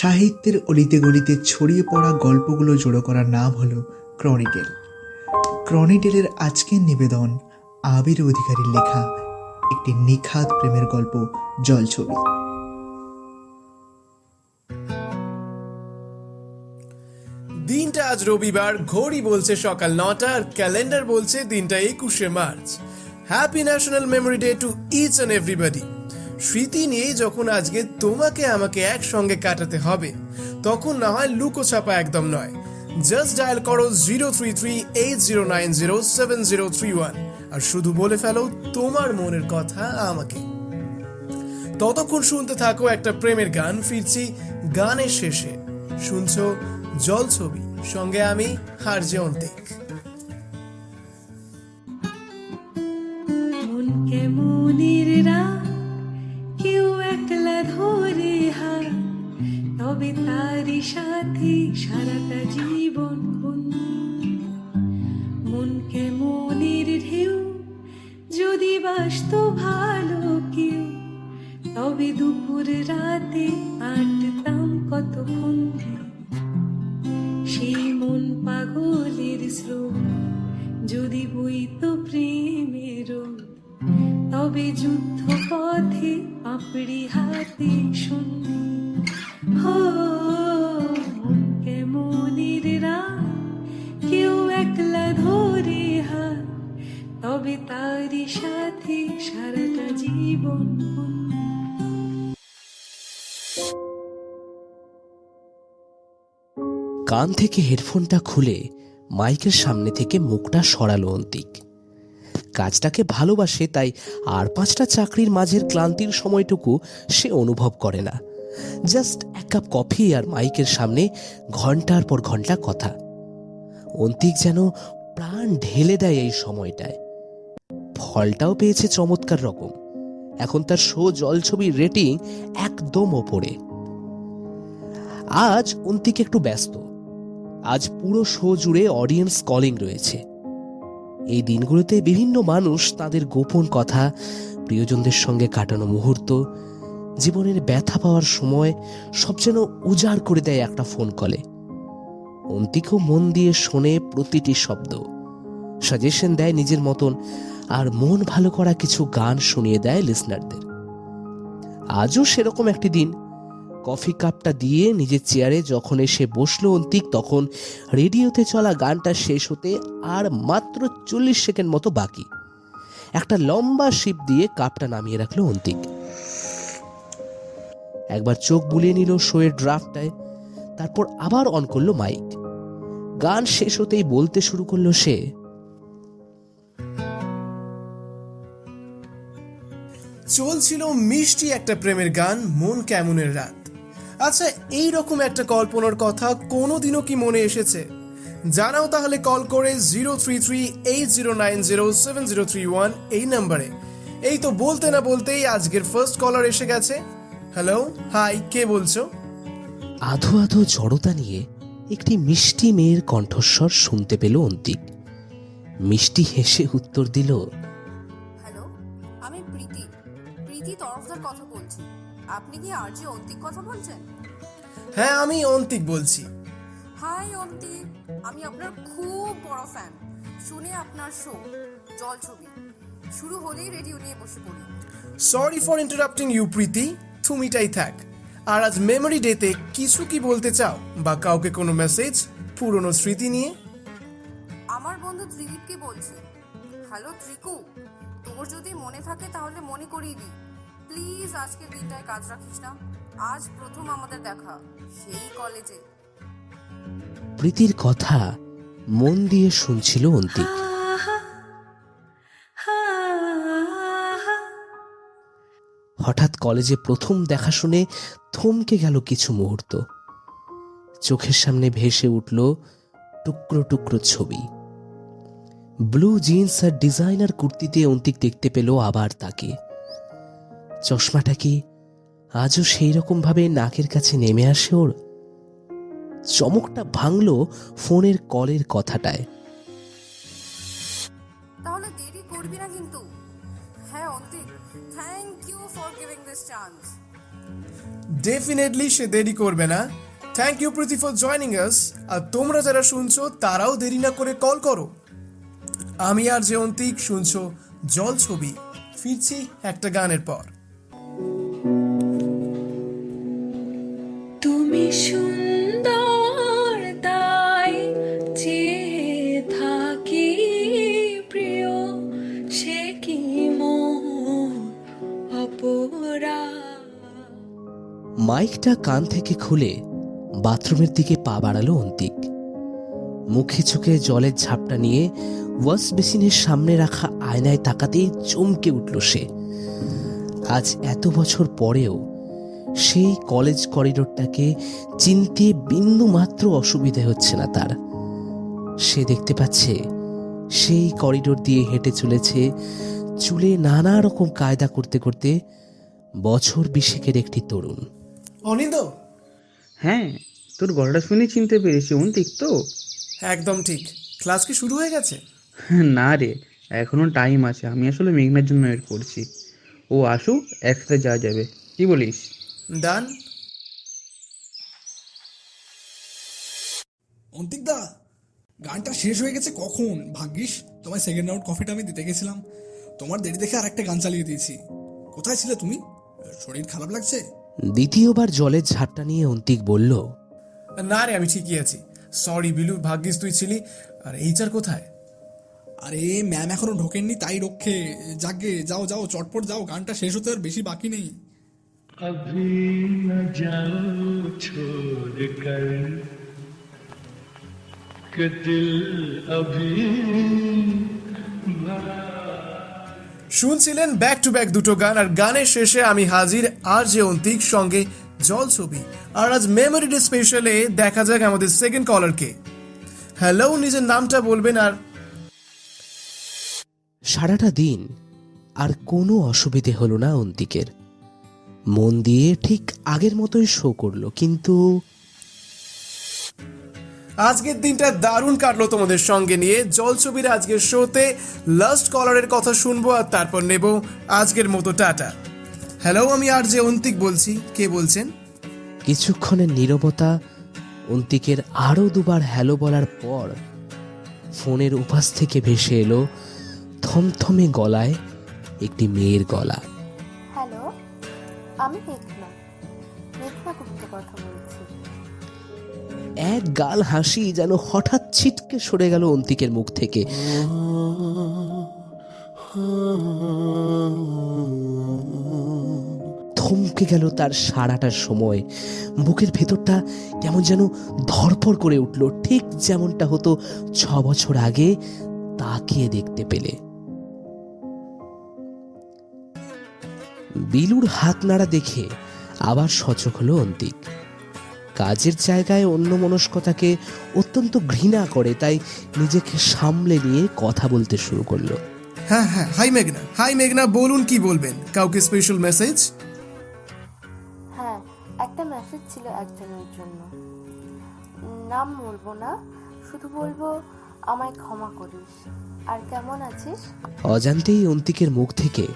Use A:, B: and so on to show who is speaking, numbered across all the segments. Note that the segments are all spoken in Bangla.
A: সাহিত্যের অলিতে গলিতে ছড়িয়ে পড়া গল্পগুলো জোড়ো করার নাম হলো ক্রনিডেল। ক্রনিডেলের আজকের নিবেদন আবির অধিকারীর লেখা একটি নিখাত প্রেমের গল্প জলছবি
B: দিনটা আজ রবিবার, ঘড়ি বলছে সকাল নটা, আর ক্যালেন্ডার বলছে দিনটা একুশে March. Happy national memory day to each and everybody স্মৃতি নিয়ে যখন আজকে তোমাকে আমাকে একসঙ্গে কাটাতে হবে, তখন না হয় লুকো ছাপা একদম নয়। জাস্ট ডায়াল করো zero three three eight zero nine zero seven zero three one আর শুধু বলে ফেলো তোমার মনের কথা আমাকে। ততক্ষণ শুনতে থাকো একটা প্রেমের গান, ফিরছি গানের শেষে। শুনছো জল ছবি, সঙ্গে আমি হারজে অন্তিক।
C: কান থেকে হেডফোনটা খুলে মাইকের সামনে থেকে মুখটা সরালো অন্তিক। কাজটাকে ভালোবাসে, তাই আর পাঁচটা চাকরির মাঝের ক্লান্তির সময়টুকু সে অনুভব করে না। জাস্ট এক কাপ কফি আর মাইকের সামনে ঘণ্টার পর ঘণ্টা কথা। অন্তিক যেন প্রাণ ঢেলে দেয় এই সময়টায়। ফলটাও পেয়েছে চমৎকার রকম। এখন তার শো জলছবির রেটিং একদম ওপরে। আজ অন্তিক একটু ব্যস্ত। আজ পুরো শো জুড়ে অডিয়েন্স কলিং রয়েছে। এই দিনগুলোতে বিভিন্ন মানুষ তাদের গোপন কথা, প্রিয়জনদের সঙ্গে কাটানো মুহূর্ত, জীবনের ব্যথা পাওয়ার সময় সব যেন উজাড় করে দেয় একটা ফোন কলে অন্তিকও মন দিয়ে শোনে প্রতিটি শব্দ। সাজেশন দেয় নিজের মতন, আর মন ভালো করা কিছু গান শুনিয়ে দেয় লিসনারদের আজও সেরকম একটি দিন কফি কাপটা দিয়ে নিজের চেয়ারে যখন এসে বসল অন্তিক, তখন রেডিওতে চলা গানটা শেষ হতে আর মাত্র চল্লিশ সেকেন্ড মতো বাকি। একটা লম্বা শিপ দিয়ে কাপটা নামিয়ে রাখল অন্তিক। একবার চোখ বুলিয়ে নিল শোয়ের ড্রাফটায়, তারপর আবার অন করল মাইক। গান শেষ হতেই বলতে শুরু করল সে,
B: চলছিল মিষ্টি একটা প্রেমের গান, মন কেমনের রাত। আচ্ছা এই রকম একটা কল্পনার কথা কোনোদিনও কি মনে এসেছে? জানাও তাহলে কল করে zero three three eight zero nine zero seven zero three one এই নাম্বারে। এই তো বলতে না বলতেই আজকের ফার্স্ট কলার এসে গেছে। হ্যালো হাই কে বলছো?
C: আধো আধো জড়তা নিয়ে একটি মিষ্টি মেয়ের কণ্ঠস্বর শুনতে পেল অন্তিক। মিষ্টি হেসে উত্তর দিল
D: হ্যালো আমি প্রীতি। প্রীতি তরফদার কথা বলছি। আপনি কি আরজি অন্তিক কথা বলছেন?
B: হ্যাঁ আমি অন্তিক বলছি।
D: হাই অন্তিক। আমি আপনার খুব বড় ফ্যান শুনে আপনার শো জল ছবি। শুরু হলেই রেডিও নিয়ে বসে পড়ি।
B: Sorry for interrupting you Preeti. তুমিটাই থাক। আর আজ মেমোরি ডেতে কিছু কি বলতে চাও? বা কাউকে কোনো মেসেজ পুরনো স্মৃতি নিয়ে?
D: আমার বন্ধু ত্রিদীপকে বলছি হ্যালো ত্রিকু। তোর যদি মনে থাকে তাহলে মনে করিয়ে দি। প্লিজ আজকের দিনটায় কাজ রাখিস না। আজ প্রথম আমাদের দেখা। সেই কলেজে।
C: প্রীতির কথা মন দিয়ে শুনছিল অন্তিক হঠাৎ কলেজে প্রথম দেখা শুনে থমকে গেল কিছু মুহূর্ত। চোখের সামনে ভেসে উঠল টুকরো টুকরো ছবি। ব্লু জিন্স আর ডিজাইনার কুর্তিতে অন্তিক দেখতে পেল আবার তাকে। চশমাটা কি আজও সেই রকম ভাবে নাকের কাছে নেমে আসে ওর। চমকটা ভাঙল ফোনের কলের কথাটায়।
D: তাহলে দেরি করবি না কিন্তু। হ্যাঁ Antik thank you for giving this chance
B: definitely সে দেরি করবে না। Thank you Preeti for joining us আর তোমরা যারা শুনছো তারাও দেরি না করে কল করো। আমি আর যে অন্তিক শুনছো জল ছবি। ফিরছি একটা গানের পর।
E: সুন্দর তাই থাকি প্রিয়, সে কি
C: মাইকটা কান থেকে খুলে বাথরুমের দিকে পা বাড়ালো অন্তিক। মুখে চোখে জলের ঝাপটা নিয়ে ওয়াশ বেসিনের সামনে রাখা আয়নায় তাকাতেই চমকে উঠল সে। আজ এত বছর পরেও সেই কলেজ করিডোরটাকে চিনতে বিন্দু মাত্র অসুবিধে হচ্ছে না তার। সে দেখতে পাচ্ছে সেই করিডোর দিয়ে হেঁটে চলেছে চুলে নানা রকম কায়দা করতে করতে বছর বিশেকের একটি তরুণ।
B: অনিন্দ?
F: হ্যাঁ তোর গলাটা শুনে চিনতে পেরেছি অন্তিক তো।
B: একদম ঠিক। ক্লাস কি শুরু হয়ে গেছে?
F: না রে এখনও টাইম আছে আমি আসলে মেঘনার জন্য ওয়েট করছি। ও আসুক একসাথে যাওয়া যাবে। কি বলিস?
B: ডান
G: অন্তিকদা গানটা শেষ হয়ে গেছে কখন? ভাগ্যিস তোমায় সেকেন্ড রাউন্ড কফিটা আমি দিতে গেছিলাম। তোমার দেরি দেখে আর একটা গান চালিয়ে দিয়েছি। কোথায় ছিলে তুমি? শরীর খারাপ লাগছে?
C: দ্বিতীয়বার জলের ঝাপটা নিয়ে অন্তিক বলল
B: না রে আমি ঠিকই আছি। সরি বিলু ভাগ্যিস তুই ছিলি। আর এইচার কোথায়?
G: আরে ম্যাম এখনও ঢোকেননি তাই রক্ষে। যাগে যাও যাও চটপট যাও গানটা শেষ হতে আর বেশি বাকি নেই।
H: अभी न जाओ छोड़ कर कि दिल अभी
B: শুনছিলেন ব্যাক টু ব্যাক দুটো গান আর গানের শেষে আমি হাজির আর যে অন্তিক সঙ্গে জল ছবি আর আজ মেমোরি ডে স্পেশালে দেখা যাক আমাদের সেকেন্ড কলারকে হ্যালো নিজের নামটা বলবেন আর
C: সারাটা দিন আর কোনো অসুবিধে হলো না অন্তিকের মন দিয়ে ঠিক আগের মতোই শো করল কিন্তু
B: আজকের দিনটা দারুণ কাটলো তোমাদের সঙ্গে নিয়ে। জল ছবির আজকের শোতে লাস্ট কলারের কথা শুনব আর তারপর নেব আজকের মতো টাটা। হ্যালো আমি আর যে অন্তিক বলছি। কে বলছেন?
C: কিছুক্ষণের নীরবতা অন্তিকের আরও দুবার হ্যালো বলার পর ফোনের উপাস থেকে ভেসে এলো থমথমে গলায় একটি মেয়ের গলা।
I: আমি মেঘনা। মেঘনা কথা বলছি।
C: এক গাল হাসি যেন হঠাৎ ছিটকে সরে গেল অন্তিকের মুখ থেকে। থমকে গেল তার সারাটা সময়। বুকের ভেতরটা কেমন যেন ধরপড় করে উঠল। ঠিক যেমনটা হতো ছ বছর আগে তাকিয়ে দেখতে পেলে। বিলুর হাত নাড়া দেখে আবার সচক হলো অন্তিক। কাজের জায়গায় অন্য মনস্কতাকে অত্যন্ত ঘৃণা করে তাই নিজেকে সামলে নিয়ে কথা বলতে শুরু করল।
B: হ্যাঁ হ্যাঁ হাই মেঘনা হাই মেঘনা বলুন কি বলবেন? কাউকে স্পেশাল মেসেজ
I: হ্যাঁ একটা মেসেজ ছিল একজনের জন্য। নাম বলব না শুধু বলব আমায় ক্ষমা করিস। আর কেমন আছিস?
C: অজান্তেই অন্তিকের মুখ থেকে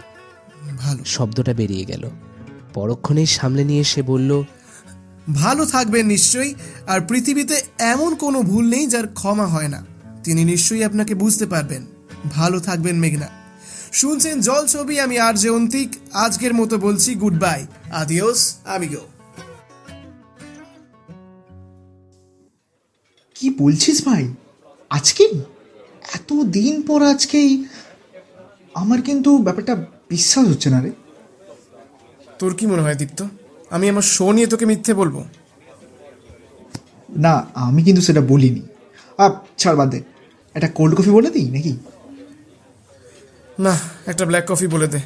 B: ভালো।
C: শব্দটা বেরিয়ে গেল। পরক্ষণেই সামলে নিয়ে সে বলল
B: ভালো থাকবেন নিশ্চয়ই আর পৃথিবীতে এমন কোনো ভুল নেই যার ক্ষমা হয় না। তিনি নিশ্চয়ই আপনাকে বুঝতে পারবেন। ভালো থাকবেন মেঘনা। শুনছেন জল ছবি আমি আর যে অন্তিক। আজকের মতো বলছি গুড বাই আদিওস আমিগো
A: কি বলছিস ভাই? আজকে? এত দিন পর আজকেই আমার কিন্তু ব্যাপারটা বিশ্বাস হচ্ছে না রে।
B: তোর কি মনে হয় দীপ্ত? আমি আমার শো নিয়ে তোকে মিথ্যে বলব?
A: না আমি কিন্তু সেটা বলিনি। আপ ছাড় বাদ দে। একটা কোল্ড কফি বলে দিই নাকি?
B: না একটা ব্ল্যাক কফি বলে দে।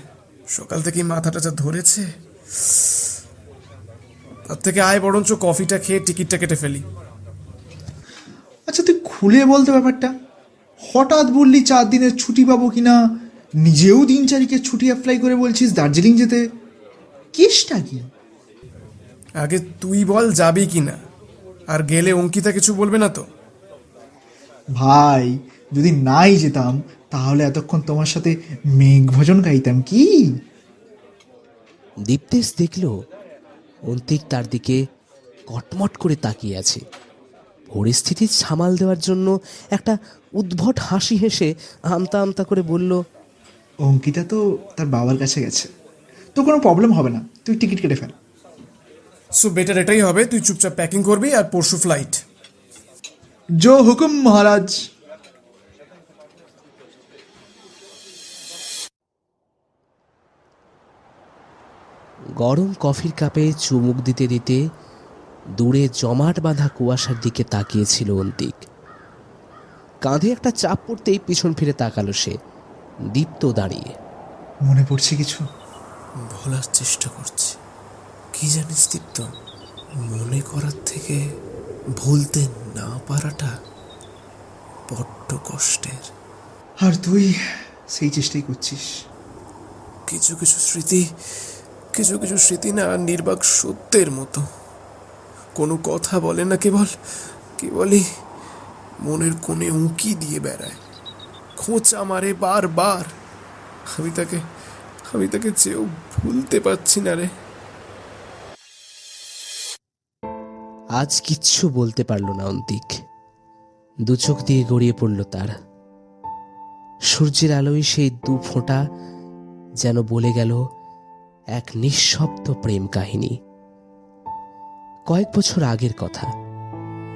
B: সকাল থেকেই মাথাটা যা ধরেছে তার থেকে আয় বরঞ্চ কফিটা খেয়ে টিকিটটা কেটে ফেলি।
A: আচ্ছা তুই খুলে বলতে ব্যাপারটা। হঠাৎ বললি চার দিনের ছুটি পাবো কিনা? নিজেও দিন চারিকে ছুটি অ্যাপ্লাই করে বলছিস দার্জিলিং যেতে? কেসটা কি?
B: আগে তুই বল যাবি কি না। আর গেলে অঙ্কিতা কিছু বলবে না তো?
A: ভাই যদি নাই যেতাম তাহলে এতক্ষণ তোমার সাথে মেঘ ভজন গাইতাম কি?
C: দীপ্তেশ দেখল অন্তিক তার দিকে কটমট করে তাকিয়ে আছে। পরিস্থিতি সামাল দেওয়ার জন্য একটা উদ্ভট হাসি হেসে আমতা আমতা করে বলল
A: অঙ্কিতা তো তার বাবার কাছে গেছে। তো কোনো প্রবলেম হবে না তুই টিকিট কেটে ফেল।
B: সো বেটার এটাই হবে তুই চুপচাপ প্যাকিং করবি আর পরশু ফ্লাইট
A: জো হুকুম মহারাজ।
C: গরম কফির কাপে চুমুক দিতে দিতে দূরে জমাট বাঁধা কুয়াশার দিকে তাকিয়েছিল অন্তিক। কাঁধে একটা চাপ পড়তেই পিছন ফিরে তাকালো সে। দীপ্ত দাঁড়িয়ে।
A: মনে পড়ছে কিছু?
B: ভোলার চেষ্টা করছি। কি জানিস দীপ্ত? মনে করার থেকে ভুলতে না পারাটা বড্ড কষ্টের।
A: আর তুই সেই চেষ্টাই করছিস।
B: কিছু কিছু স্মৃতি কিছু কিছু স্মৃতি না নির্বাক সত্যের মতো। কোনো কথা বলে না কেবল কেবলই মনের কোণে উঁকি দিয়ে বেড়ায়। খোঁচা মারে বারবার। আমি তাকে আমি তাকে চেয়েও ভুলতে পারছি না রে।
C: আজ কিচ্ছু বলতে পারল না অন্তিক। দু চোখ দিয়ে গড়িয়ে পড়ল তার। সূর্যের আলোয় সেই দু ফোঁটা যেন বলে গেল এক নিঃশব্দ প্রেম কাহিনী। কয়েক বছর আগের কথা।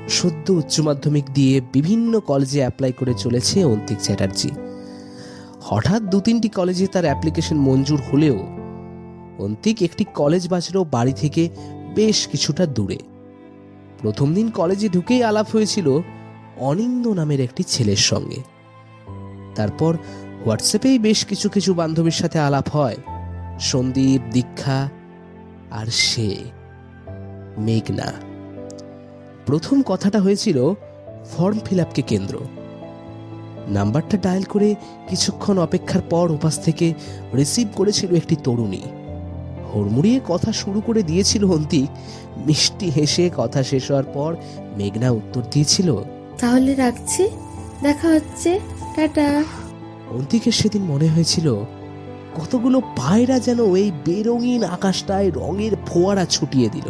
C: সদ্য উচ্চ মাধ্যমিক দিয়ে বিভিন্ন কলেজে অ্যাপ্লাই করে চলেছে অন্তিক চ্যাটার্জি। হঠাৎ দু তিনটি কলেজে তার অ্যাপ্লিকেশন মঞ্জুর হলেও অন্তিক একটি কলেজ বাঁচল বাড়ি থেকে বেশ কিছুটা দূরে। প্রথম দিন কলেজে ঢুকেই আলাপ হয়েছিল অনিন্দ নামের একটি ছেলের সঙ্গে। তারপর হোয়াটসঅ্যাপেই বেশ কিছু কিছু বান্ধবীর সাথে আলাপ হয়। সন্দীপ, দীক্ষা আর সে, মেঘনা। প্রথম কথাটা হয়েছিল ফর্ম ফিল আপকে কেন্দ্র। নাম্বারটা ডায়াল করে কিছুক্ষণ অপেক্ষার পর উপাস থেকে রিসিভ করেছিল একটি তরুণী। হুড়মুড়িয়ে কথা শুরু করে দিয়েছিল অন্তিক মিষ্টি হেসে কথা শেষ হওয়ার পর মেঘনা উত্তর দিয়েছিল
I: তাহলে রাখছি দেখা হচ্ছে টাটা।
C: অন্তিকের সেদিন মনে হয়েছিল কতগুলো পায়রা যেন এই বেরঙিন আকাশটায় রঙের ফোয়ারা ছুটিয়ে দিল।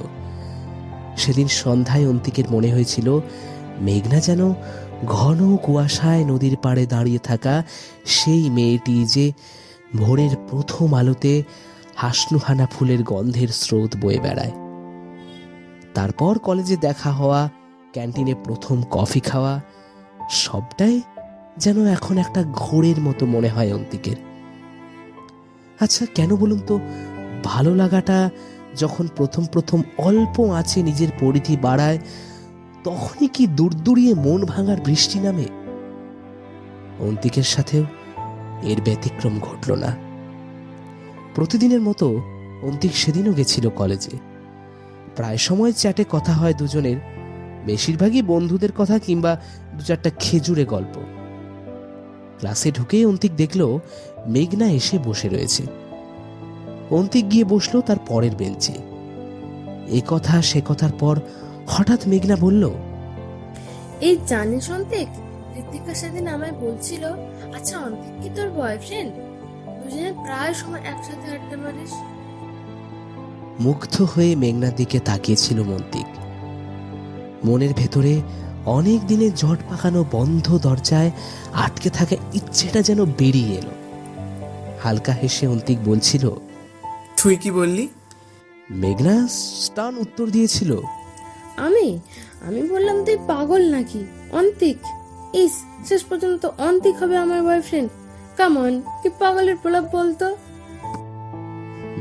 C: সেদিন সন্ধ্যায় অন্তিকের মনে হয়েছিল, মেঘনা যেন ঘন কুয়াশায় নদীর পাড়ে দাঁড়িয়ে থাকা সেই মেয়েটি যে ভোরের প্রথম আলোতে হাসনুহানা ফুলের গন্ধের স্রোত বয়ে বেড়ায়। তারপর কলেজে দেখা হওয়া, ক্যান্টিনে প্রথম কফি খাওয়া, সবটাই যেন এখন একটা ঘোরের মতো মনে হয় অন্তিকের। আচ্ছা কেন বলুন তো? ভালো লাগাটা যখন প্রথম প্রথম অল্প আছে নিজের পরিধি বাড়ায়, তখনই কি দূরদূরিয়ে মন ভাঙার বৃষ্টি নামে? অন্তিকের সাথেও এর ব্যতিক্রম ঘটল না। প্রতিদিনের মতো অন্তিক সেদিনও গেছিল কলেজে। প্রায় সময় চ্যাটে কথা হয় দুজনের, বেশিরভাগই বন্ধুদের কথা কিংবা দু চারটা খেজুরে গল্প। ক্লাসে ঢুকেই অন্তিক দেখল, মেঘনা এসে বসে রয়েছে। অন্তিক গিয়ে বসল তার পরের বেঞ্চে। এ কথা সে কথার পর হঠাৎ মেঘনা বলল
I: এই জানিস অন্তিক ঋতিকা সেদিন আমায় বলছিল আচ্ছা অন্তিক কি তোর বয়ফ্রেন্ড দুজনে প্রায় সময় একসাথে আড্ডা মারিস।
C: মুগ্ধ হয়ে মেঘনার দিকে তাকিয়েছিল মন্তিক। মনের ভেতরে অনেক দিনের জট পাকানো বন্ধ দরজায় আটকে থাকা ইচ্ছেটা যেন বেরিয়ে এলো। হালকা হেসে অন্তিক বলছিল
B: তুই কি বললি?
C: মেঘনা স্টান উত্তর দিয়েছিল।
I: আমি? আমি বললাম তুই পাগল নাকি? অন্তিক। ইস শেষ পর্যন্ত অন্তিক হবে আমার বয়ফ্রেন্ড কামন কি পাগলের প্রলাপ বলতো?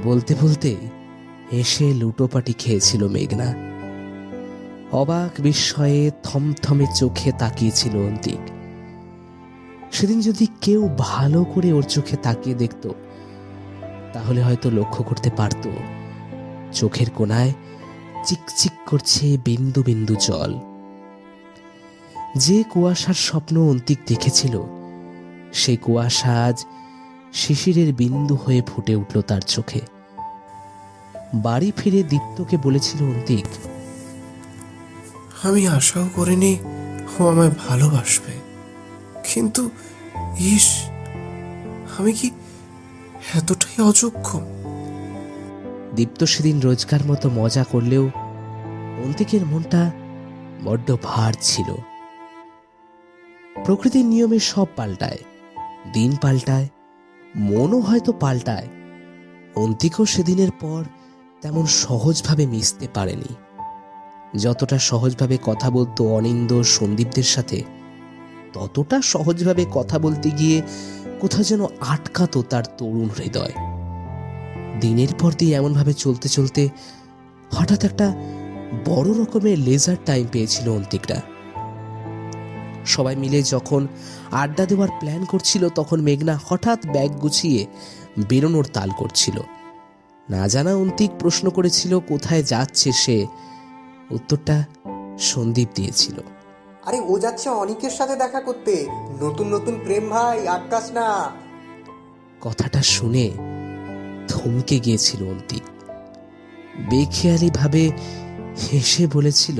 C: বলতে বলতে হেসে লুটোপাটি খেয়েছিল মেঘনা। অবাক বিস্ময়ে থমথমে চোখে তাকিয়েছিল অন্তিক। সেদিন যদি কেউ ভালো করে ওর চোখে তাকিয়ে দেখত তাহলে হয়তো লক্ষ্য করতে পারত। চোখের কোনায় চিকচিক করছে বিন্দু বিন্দু জল। যে কুয়াশার স্বপ্ন অন্তিক দেখেছিল সেই কুয়াশা আজ শিশিরের বিন্দু হয়ে ফুটে উঠল তার চোখে। বাড়ি ফিরে দীপ্তকে বলেছিল অন্তিক,
B: আমি আশাও করিনি ও আমায় ভালোবাসবে। কিন্তু ইস, আমি কি এতটাই অযোগ্য।
C: দীপ্ত সেদিন রোজকার মতো মজা করলেও অন্তিকের মনটা বড্ড ভার ছিল। প্রকৃতির নিয়মে সব পাল্টায়, দিন পাল্টায়, মনও হয়তো পাল্টায়। অন্তিকও সেদিনের পর তেমন সহজভাবে মিশতে পারেনি। যতটা সহজভাবে কথা বলতো অনিন্দ সন্দীপদের সাথে, ততটা সহজভাবে কথা বলতে গিয়ে কোথাও যেন আটকাতো তার তরুণ হৃদয়। দিনের পর দিন এমনভাবে চলতে চলতে হঠাৎ একটা বড় রকমের লেজার টাইম পেয়েছিল অন্তিকরা সবাই মিলে যখন আড্ডা দেওয়ার প্ল্যান করছিল, তখন মেঘনা হঠাৎ ব্যাগ গুছিয়ে বেরোনোর তাল করছিল। না জানা অন্তিক প্রশ্ন করেছিল, কোথায় যাচ্ছে সে? উত্তরটা সন্দীপ দিয়েছিল।
J: আরে ও যাচ্ছে অনিকের সাথে দেখা করতে। নতুন নতুন প্রেম ভাই আটকাস না।
C: কথাটা শুনে থমকে গিয়েছিল অন্তিক। বেখেয়ালি ভাবে হেসে বলেছিল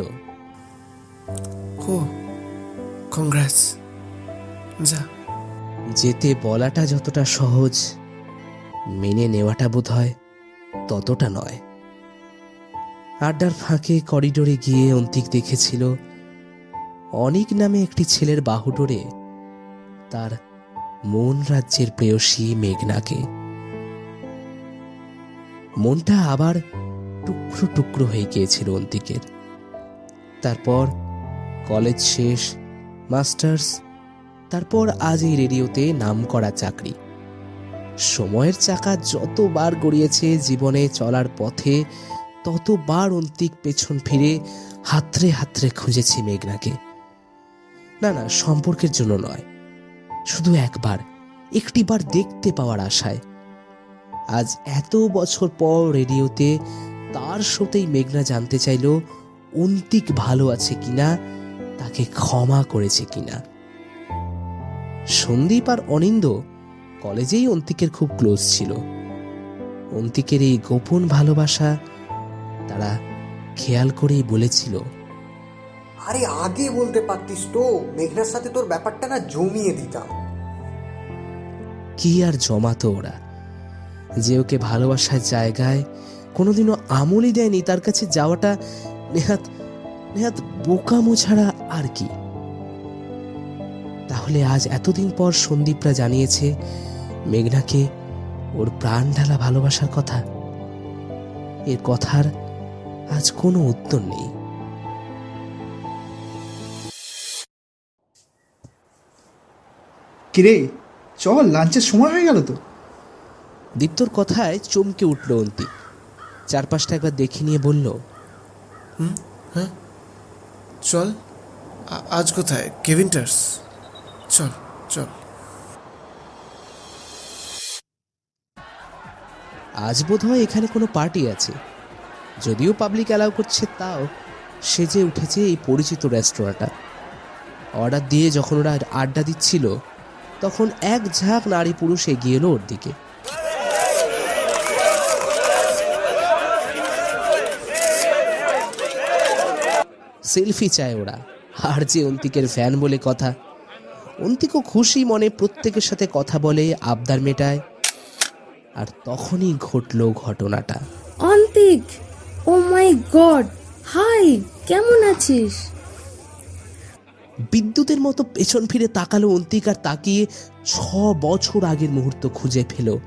B: ও কংগ্রেস যা।
C: যেতে বলাটা যতটা সহজ মেনে নেওয়াটা বোধ হয় ততটা নয়। আড্ডার ফাঁকে করিডোরে গিয়ে অন্তিক দেখেছিল অনিক নামে একটি ছেলের বাহুডোরে তার মন রাজ্যের প্রেয়সী মেঘনাকে। মনটা আবার টুকরো টুকরো হয়ে গিয়েছিল অন্তিকের। তারপর কলেজ শেষ, মাস্টার্স, তারপর আজ এই রেডিওতে নাম করা চাকরি। সময়ের চাকা যতবার গড়িয়েছে জীবনে চলার পথে, ততবার অন্তিক পেছন ফিরে হাতরে হাতরে খুঁজেছে মেঘনাকে। না না, সম্পর্কের জন্য নয়। শুধু একবার, একটিবার দেখতে পাওয়ার আশায়। আজ এত বছর পর রেডিওতে তার সাথেই মেঘনা জানতে চাইল, অন্তিক ভালো আছে কিনা, তাকে ক্ষমা করেছে কিনা। সন্দীপ আর অনিন্দ কলেজেই অন্তিকের খুব ক্লোজ ছিল। অন্তিকের এই গোপন ভালোবাসা তারা খেয়াল করেই বলেছিল।
J: আরে আগে বলতে পারতিস তো, মেঘনার সাথে তোর ব্যাপারটা না জমিয়ে দিতাম।
C: কি আর জমাতো ওরা? যে ওকে ভালোবাসার জায়গায় কোনোদিনও আমলই দেয়নি, তার কাছে যাওয়াটা নেহাত নেহাত বোকামো ছাড়া আর কি। তাহলে আজ এতদিন পর সন্দীপরা জানিয়েছে মেঘনাকে ওর প্রাণ ঢালা ভালোবাসার কথা। এর কথার আজ কোনো উত্তর নেই।
A: কিরে চল লাঞ্চের সময় হয়ে গেল তো।
C: দীপ্তর কথায় চমকে উঠল অন্তিক চারপাশটা একবার দেখে নিয়ে বলল
B: চল আজ কোথায়? কেভিন্টার্স। চল চল।
C: আজ বোধহয় এখানে কোনো পার্টি আছে। যদিও পাবলিক অ্যালাউ করছে তাও সেজে উঠেছে এই পরিচিত রেস্তোরাঁটা অর্ডার দিয়ে যখন ওরা আড্ডা দিচ্ছিল তখন এক ঝাঁক নারী পুরুষ এগিয়ে এলো ওর দিকে। সেলফি চায় ওরা। আর যে অন্তিকের ফ্যান বলে কথা। অন্তিকও খুশি মনে প্রত্যেকের সাথে কথা বলে, আবদার মেটায়। আর তখনই ঘটলো ঘটনাটা।
K: অন্তিক, ও মাই গড, হাই, কেমন আছিস?
C: বিদ্যুতের মতো পেছন ফিরে তাকালো অন্তিক আর তাকিয়ে ছ বছর আগের মুহূর্ত খুঁজে পেল।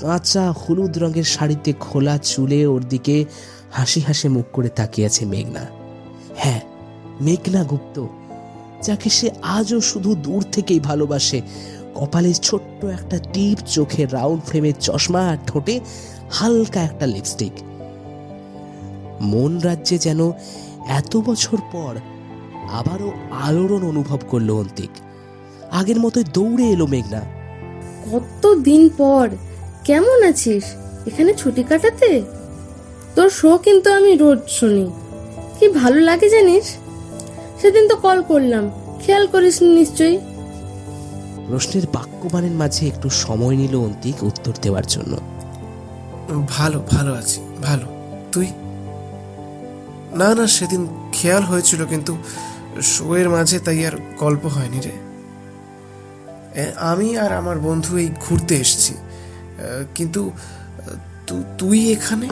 C: কাঁচা হলুদ রঙের শাড়িতে খোলা চুলে ওর দিকে হাসি হাসি মুখ করে তাকিয়েছে মেঘনা। হ্যাঁ মেঘনা গুপ্ত, যাকে সে আজও শুধু দূর থেকেই ভালোবাসে। কপালে ছোট্ট একটা টিপ চোখে রাউন্ড ফ্রেমের চশমা আর ঠোঁটে হালকা একটা লিপস্টিক। মন রাজ্যে যেন এত বছর পর আবারও আলোড়ন অনুভব করল অন্তিক। আগের মতোই দৌড়ে এলো মেঘনা।
K: কত দিন পর? কেমন আছিস? এখানে ছুটি কাটাতে? তোর শো কিন্তু আমি রোজ শুনি। কি ভালো লাগে জানিস? সেদিন তো কল করলাম। খেয়াল করিস নিশ্চয়ই।
C: প্রশ্নের বাক্যবাণের মাঝে একটু সময় নিল অন্তিক উত্তর দেওয়ার জন্য।
B: ভালো ভালো আছি ভালো। তুই? না না সেদিন খেয়াল হয়েছিল কিন্তু শোয়ের মাঝে তাই আর গল্প হয়নি রে। আমি আর আমার বন্ধু এই ঘুরতে এসেছি। কিন্তু তু- তুই এখানে?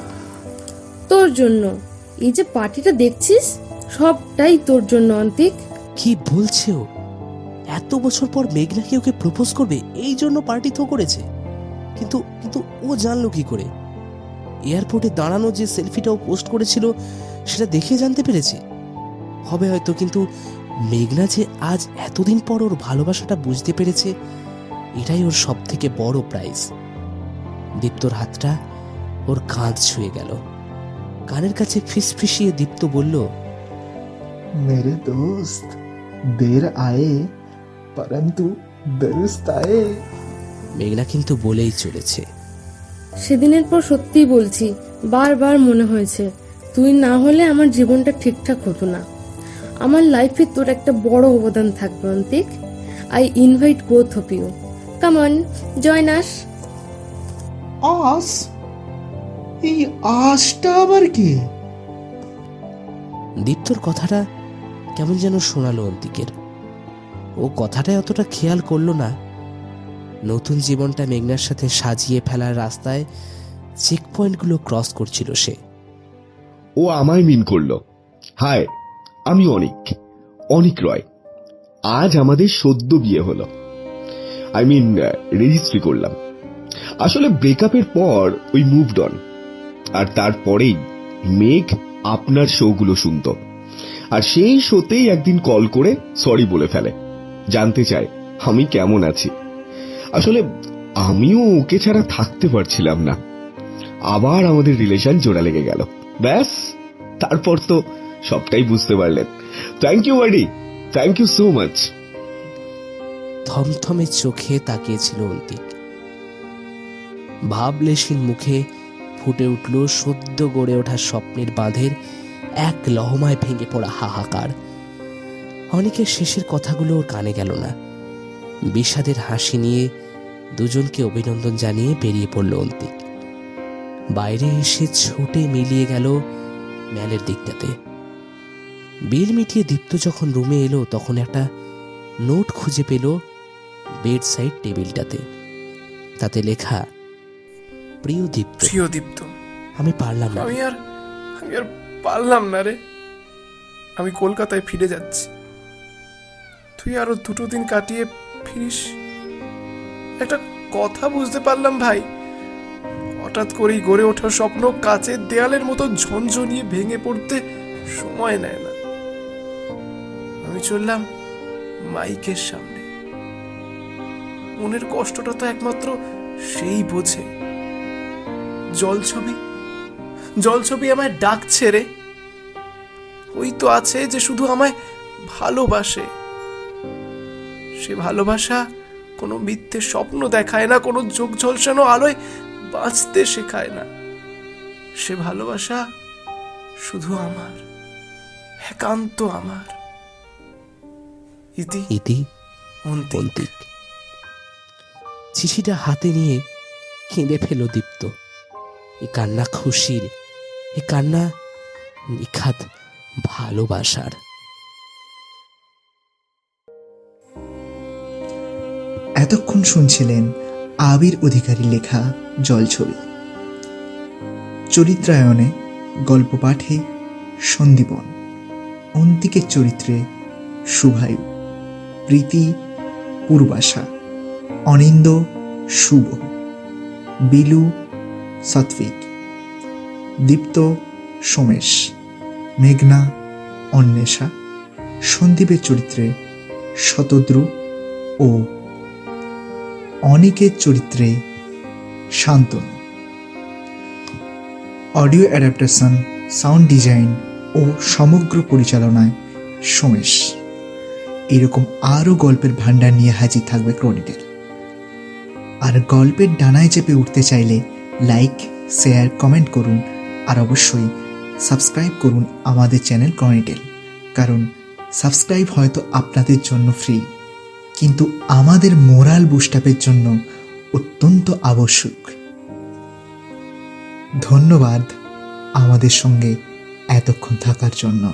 K: তোর জন্য। এই যে পার্টিটা দেখছিস সবটাই তোর জন্য অন্তিক
C: কি বলছে ও? এত বছর পর মেঘনাকে ওকে প্রপোজ করবে এই জন্য পার্টি থো করেছে। কিন্তু কিন্তু ও জানলো কি করে? এয়ারপোর্টে দাঁড়ানো যে সেলফিটা ও পোস্ট করেছিল সেটা দেখে জানতে পেরেছে? হবে হয়তো কিন্তু মেঘনা যে আজ এতদিন পর ওর ভালোবাসাটা বুঝতে পেরেছে এটাই ওর সব থেকে বড় প্রাইজ দীপ্তর হাতটা ওর কাঁধ ছুঁয়ে গেল। কানের কাছে ফিসফিসিয়ে দীপ্ত বলল
A: মেরে দোস্ত দের আয়ে পরন্তু দরুস্ত আয়ে।
C: মেঘনা কিন্তু বলেই চলেছে।
K: সেদিনের পর সত্যিই বলছি বারবার মনে হয়েছে তুই না হলে আমার জীবনটা ঠিকঠাক হতো না। আমার লাইফে তোর একটা বড় অবদান থাকবে Antik. I invite both of you come on join us
A: us? এই আশটা আবার কি?
C: দীপ্তর কথাটা কেমন যেন শোনালো অন্তিকের। ও কথাটায় অতটা খেয়াল করল না। নতুন জীবনটা মেঘনার সাথে সাজিয়ে ফেলার রাস্তায় চেক পয়েন্টগুলো ক্রস করছিল সে।
L: ও আমায় মিন করল। হায় আমি অনিক অনিক রয়। আজ আমাদের সদ্য বিয়ে হলো। আই মিন রেজিস্ট্রি করলাম। আসলে ব্রেকআপের পর ওই মুভড অন আর তারপরেই মেঘ আপনার শোগুলো শুনত। আর সেই শোতেই একদিন কল করে সরি বলে ফেলে। জানতে চায়, আমি কেমন আছি? আসলে আমিও ওকে ছাড়া থাকতে পারছিলাম না। আবার আমাদের রিলেশন জোড়া লেগে গেল। ব্যাস, তারপর তো সবটাই বুঝতে পারলেন। Thank you buddy thank you so much
C: থমথমে চোখে তাকিয়েছিল অন্তিক। ভাবলেশীন মুখে ফুটে উঠল সদ্য গড়ে ওঠা স্বপ্নের বাঁধের এক লহমায় ভেঙে পড়া হাহাকার। অনেকের শেষের কথাগুলো ওর কানে গেল না। বিষাদের হাসি নিয়ে দুজনকে অভিনন্দন জানিয়ে বেরিয়ে পড়ল অন্তিক। বাইরে এসে ছুটে মিলিয়ে গেল ম্যালের দিকটাতে। বিল মিটিয়ে দীপ্ত যখন রুমে এলো তখন একটা নোট খুঁজে পেল বেড সাইড টেবিলটাতে। তাতে লেখা প্রিয় দীপ্ত
B: প্রিয় দীপ্ত
C: আমি পারলাম না।
B: আমি আর আমি আর পারলাম না রে। আমি কলকাতায় ফিরে যাচ্ছি। তুই আরও দুটো দিন কাটিয়ে ফিরিস। একটা কথা বুঝতে পারলাম ভাই। হঠাৎ করেই গড়ে ওঠা স্বপ্ন কাচের দেয়ালের মতো ঝনঝনিয়ে ভেঙে পড়তে সময় নেয় না। আমি চললাম মাইকের সামনে। মনের কষ্টটা তো একমাত্র সেই বোঝে। জল ছবি জল ছবি আমায় ডাকছে রে। ওই তো আছে যে শুধু আমায় ভালোবাসে। সে ভালোবাসা কোনো মিথ্যে স্বপ্ন দেখায় না, কোনো চোখ ঝলসানো আলোয় বাঁচতে শেখায় না। সে ভালোবাসা শুধু আমার, একান্ত আমার। ইতি
C: ইতি অন্তিক। চিঠিটা হাতে নিয়ে কেঁদে ফেল দীপ্ত। এ কান্না খুশির এ কান্না নিখাত ভালোবাসার।
A: এতক্ষণ শুনছিলেন আবির অধিকারী লেখা জলছবি চরিত্রায়নে গল্প পাঠে সন্দীপন অন্তিকের চরিত্রে শুভায়ু। প্রীতি, পূর্বাশা, অনিন্দ, শুভ, বিলু সাত্বিক দীপ্ত, সোমেশ, মেঘনা, অন্বেষা, সন্দীপের চরিত্রে শতদ্রু ও অনেকের চরিত্রে Shantanu. Audio adaptation, sound design ও সমগ্র পরিচালনায় সোমেশ। এরকম আরও গল্পের ভাণ্ডার নিয়ে হাজির থাকবে ক্রনিটেল আর গল্পের ডানায় চেপে উঠতে চাইলে লাইক শেয়ার কমেন্ট করুন, আর অবশ্যই সাবস্ক্রাইব করুন আমাদের চ্যানেল ক্রনিটেল কারণ সাবস্ক্রাইব হয়তো আপনাদের জন্য ফ্রি কিন্তু আমাদের মোরাল বুস্টাপের জন্য অত্যন্ত আবশ্যক। ধন্যবাদ আমাদের সঙ্গে এতক্ষণ থাকার জন্য।